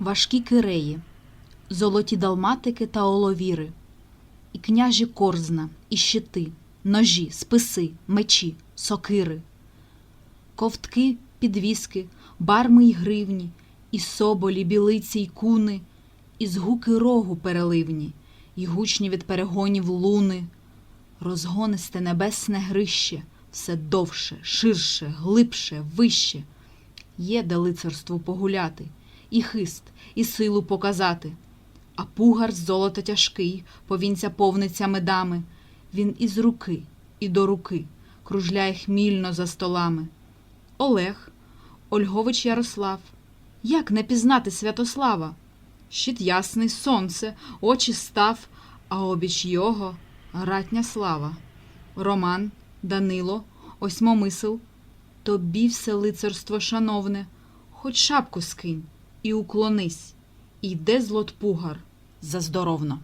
важкі киреї, золоті далматики та оловіри, і княжі корзна, і щити, ножі, списи, мечі, сокири, ковтки, підвіски, барми й гривні, і соболі, білиці й куни, і згуки рогу переливні, і гучні від перегонів луни, розгонисте небесне грище, все довше, ширше, глибше, вище. Є де лицарству погуляти, і хист, і силу показати. А пугар з золота тяжкий, повінця повниться медами. Він із руки, і до руки кружляє хмільно за столами. Олег, Ольгович Ярослав, як не пізнати Святослава? Щит ясний сонце, очі став, а обіч його ратня слава. Роман, Данило, Осьмомисл, тобі все лицарство шановне, хоч шапку скинь і уклонись, і йде злот пугар заздоровно.